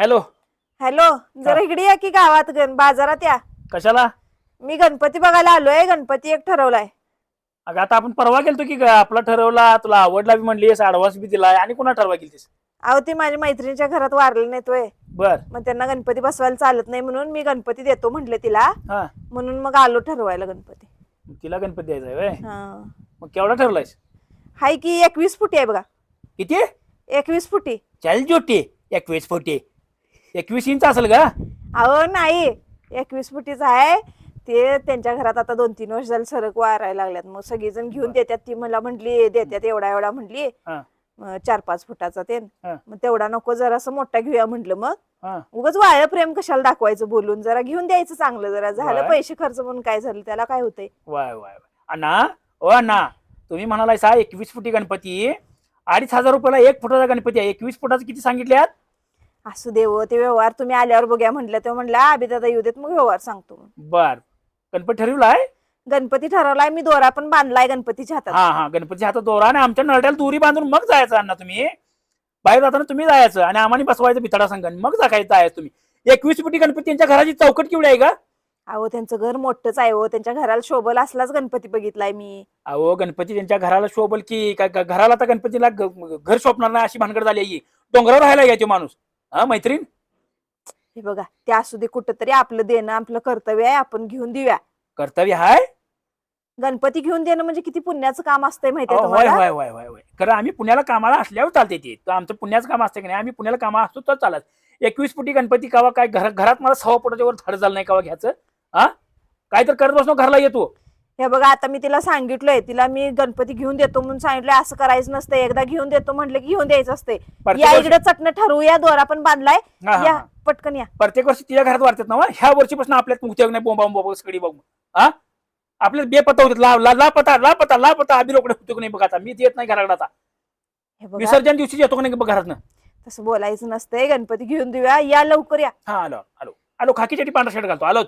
Hello. Hello जरा इकडे या की गावात गण बाजारात या. कशाला? मी गणपती बघायला आलोय गणपती एक ठरवलाय. अगं आता आपण परवा गेलतो की ग, आपला ठरवला तुला आवडला बी म्हणलीस ऍडव्हान्स बी दिलाय आणि कुणा ठरवा गेलतीस? अहो ती माझ्या मैत्रिणीच्या घरात वारले नेतोय बर. मग त्यांना गणपती बसवायला चालत नाही म्हणून मी गणपती देतो म्हटले तिला. हा. म्हणून मग आलो ठरवायला गणपती. तिला गणपती द्यायचा आहे व्हय? हा. मग केवढा ठरलायस? हाय की एकवीस फुटी आहे बघा. किती? एकवीस फुटी. चाळीस जोटी? एकवीस फुटी. एकवीस इंच असेल का अहो नाही. एकवीस फुटीच आहे. ते त्यांच्या घरात आता दोन तीन वर्ष झालं सरक वारायला लागल्यात. मग सगळीजण घेऊन देतात ती मला म्हटली देतात एवढा एवढा म्हटली हा. मग चार पाच फुटाचा ते. हा. मग तेवढा नको जरा असं मोठा घेऊया म्हटलं मग. हा. उगाच वाया प्रेम कशाला दाखवायचं बोलून? जरा घेऊन द्यायचं चांगलं जरा. झालं वाय. पैसे खर्च म्हणून काय झालं? त्याला काय होतंय? वाय वाय वाय. अण्णा ओ अण्णा तुम्ही म्हणालाय सा एकवीस फुटी गणपती. अडीच हजार रुपयाला एक फुटाचा गणपती आहे. एकवीस फुटाचं किती सांगितल्यात? असू देव ते व्यवहार तुम्ही आल्यावर बघूया म्हटलं ते म्हणलं आबी दादा येऊ देत मग व्यवहार सांगतो. बर. गणपती ठरवलाय गणपती ठरवलाय मी दोरा पण बांधलाय गणपतीच्या हातात. हा हा गणपतीच्या हातात दोरा आणि आमच्या नरड्याला दोरी बांधून मग जायचं अण्णा तुम्ही. बाहेर जाताना तुम्ही जायचं आणि आम्हाला बसवायचं भितडा संघ मग जायचं जायचं तुम्ही. एकवीस फुटी गणपती त्यांच्या घराची चौकट केवढी आहे का अहो त्यांचं घर मोठंच आहे हो त्यांच्या घराला शोभल असलाच गणपती बघितलाय मी. अहो गणपती त्यांच्या घराला शोभल की काय घराला आता गणपतीला घर शोभणार नाही अशी भानगड झाली आहे. डोंगरावर राहायला घ्यायचे माणूस? हा मैत्रीण? हे बघा ते असू दे कुठंतरी आपलं देणं आपलं कर्तव्य आहे आपण घेऊन देऊया. कर्तव्य हाय? गणपती घेऊन देणं म्हणजे किती पुण्याचं काम असतंय माहितीये अहो, होय तुम्हाला? होय होय होय होय. खरं आम्ही पुण्याला कामाला असल्यावर चालते ते. तर आमचं पुण्याचं काम असतं की नाही आम्ही पुण्याला कामा असतो तर चालत. एकवीस फुटी गणपती कावा काय घर घरात मला सव्वा फुटाच्या वर धड झालं नाही कावा घ्यायचं. हा? काय तर करत बसलो घरला येतो हे बघा आता मी तिला सांगितलंय तिला मी गणपती घेऊन देतो म्हणून सांगितलंय असं करायचं नसतं. एकदा घेऊन देतो म्हटलं की घेऊन द्यायचं असते प्रत्येक या वर्षी- इकडे चटणं ठरवूया दोरा पण बांधलाय. हा, हा, या हा. पटकन या. प्रत्येक वर्षी तिच्या घरात वाढतात ना वा? ह्या वर्षीपासून आपल्यात उद्योग नाही बोंबा बोंबा सगळी बघ हा? आपल्याला बेपत्ता होतात. ला ला लापता लापता लापता. आम्ही लोकडे होतो नाही बघा आता. मी येत नाही घराकडे आता. हे बघा. विसर्जन दिवशी येतो का नाही बघ घरातनं? तसं बोलायचं नसतंय. गणपती घेऊन देऊया. या लवकर या. हा आलो आलो. आलो खाकी चटी पांढरा शर्ट घालतो. आलोच.